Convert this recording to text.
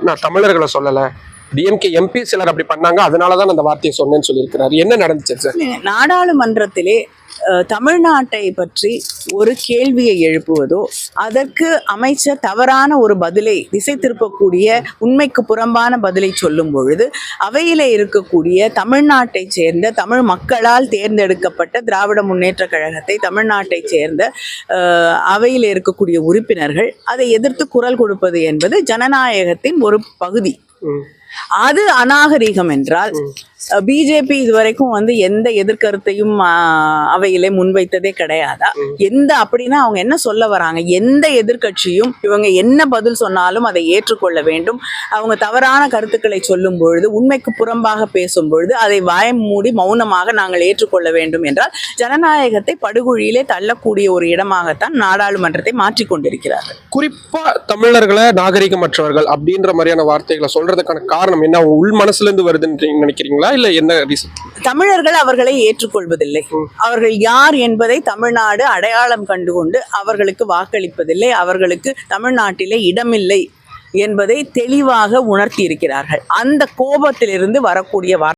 நான் தமிழர்களை சொல்லலை. டிஎம்கே எம்பி சிலர் அப்படி பண்ணாங்க. அதனால தான் அந்த வார்த்தையை சொன்னேன்னு சொல்லியிருக்கிறாரு. என்ன நடந்துச்சு சார்? நாடாளுமன்றத்திலே தமிழ்நாட்டை பற்றி ஒரு கேள்வியை எழுப்புவதோ அதற்கு அமைச்சர் தவறான ஒரு பதிலை திசை திருப்பக்கூடிய உண்மைக்கு புறம்பான பதிலை சொல்லும் பொழுது அவையிலே இருக்கக்கூடிய தமிழ்நாட்டை சேர்ந்த தமிழ் மக்களால் தேர்ந்தெடுக்கப்பட்ட திராவிட முன்னேற்ற கழகத்தை தமிழ்நாட்டை சேர்ந்த அவையில் இருக்கக்கூடிய உறுப்பினர்கள் அதை எதிர்த்து குரல் கொடுப்பது என்பது ஜனநாயகத்தின் ஒரு பகுதி. அது அநாகரீகம் என்றால் பிஜேபி இதுவரைக்கும் வந்து எந்த எதிர்கருத்தையும் அவையிலே முன்வைத்ததே கிடையாதா? எந்த அப்படின்னா அவங்க என்ன சொல்ல வராங்க? எந்த எதிர்க்கட்சியும் இவங்க என்ன பதில் சொன்னாலும் அதை ஏற்றுக்கொள்ள வேண்டும். அவங்க தவறான கருத்துக்களை சொல்லும் பொழுது உண்மைக்கு புறம்பாக பேசும் பொழுது அதை வாயம் மூடி மௌனமாக நாங்கள் ஏற்றுக்கொள்ள வேண்டும் என்றால் ஜனநாயகத்தை படுகொழியிலே தள்ளக்கூடிய ஒரு இடமாகத்தான் நாடாளுமன்றத்தை மாற்றிக் கொண்டிருக்கிறார்கள். குறிப்பா தமிழர்களை நாகரிகமற்றவர்கள் அப்படின்ற மாதிரியான வார்த்தைகளை சொல்றதுக்கான காரணம் என்ன? உள் மனசுல இருந்து வருதுன்னு நினைக்கிறீங்களா? இல்ல என்ன ரீசன் தமிழர்கள் அவர்களை ஏற்றுக்கொள்வதில்லை. அவர்கள் யார் என்பதை தமிழ்நாடு அடையாளம் கண்டுகொண்டு அவர்களுக்கு வாக்களிப்பதில்லை. அவர்களுக்கு தமிழ்நாட்டிலே இடமில்லை என்பதை தெளிவாக உணர்த்தி இருக்கிறார்கள் அந்த கோபத்திலிருந்து வரக்கூடிய வார்த்தை